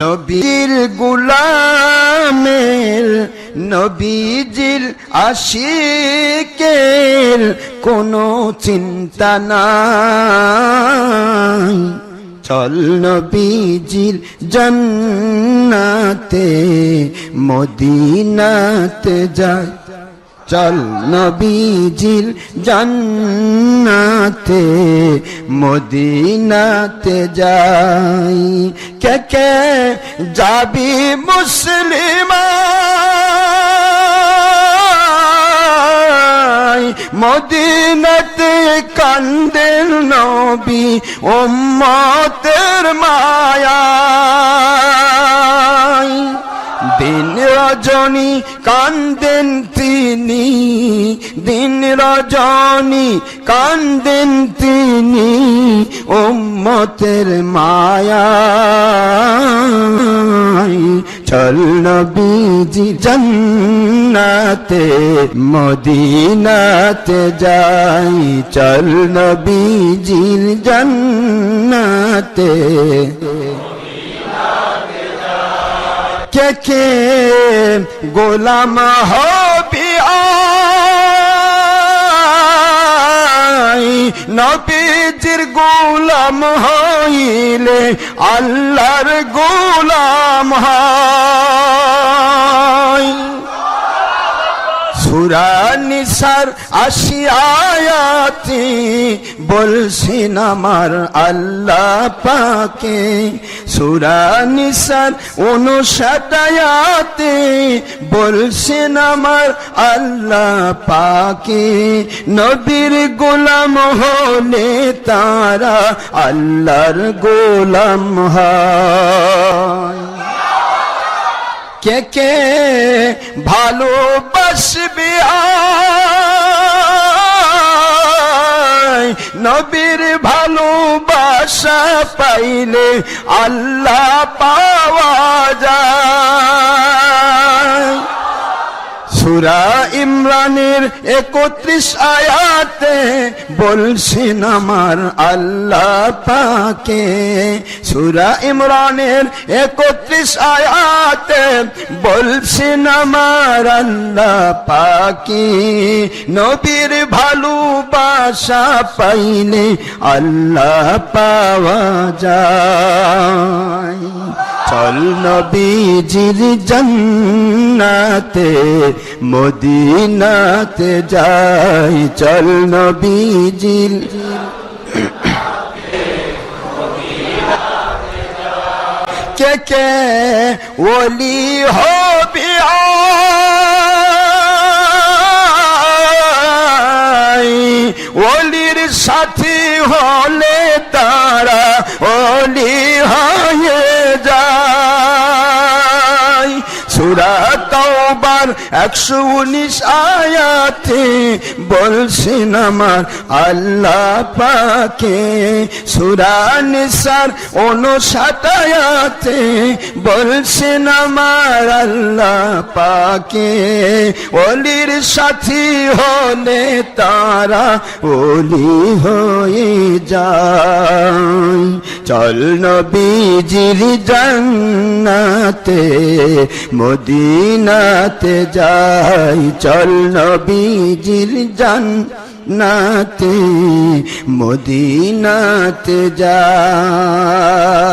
নবীর গুলামের নবীজির আশিকের কোনো চিন্তা নাই। চল নবীজির জন্নাতে মদিনাতে যায় চল নবীজির জান্নাতে মদিনাতে যাই। কে কে যাবি মুসলিমা মদিনাতে কান্দেন নবী উম্মতের মায়া। রজনী কান্দেন তিনি, দিন রজনী কান্দেন তিনি, উম্মতের মায়া চল নবীজি জন্নাতে, মদিনাতে যাই। চল নবীজির জন্নাতে। কে গোলাম হবি নবীজির গোলাম হইলে আল্লাহর গোলাম হয়। সুরা নিসার আশিয়ায়াতি বলছেন আমার আল্লাহ পাকে। সুরা নিসার অনুসাটায়াতে বলছেন আমার আল্লাহ পাকে। নবীর গোলাম হলে তারা আল্লাহর গোলাম হয়। কে কে ভালোবাসবে আয় নবীর ভালোবাসা পাইলে আল্লাহ পাওয়া যায়। সুরা ইমরানের একত্রিশ আয়াতে বলছেন আমার আল্লাহ পাকে। সুরা ইমরানের একত্রিশ আয়াতে বলছেন আমার আল্লাহ পাকে। নবীর ভালোবাসা পাইলে আল্লাহ পাওয়া যায়। চল নবীজির জন্নাতে, মদিনাতে যাই। চল নবীজির কে কে ওলি হবি ওলির সাথী হলে তারা ওলি সুরা তওবার একশো উনিশ আয়াতে বলছেন আমার আল্লাহ পাকে। সুরা নিসার উনষাট আয়াতে বলছেন আমার আল্লাহ পাকে। অলির সাথী হলে তারা ওলি হয়ে যায়। চল নবীজির জান্নাতে, মদিনাতে যাই চল নবীজির জান্নাতে মদিনাতে যাই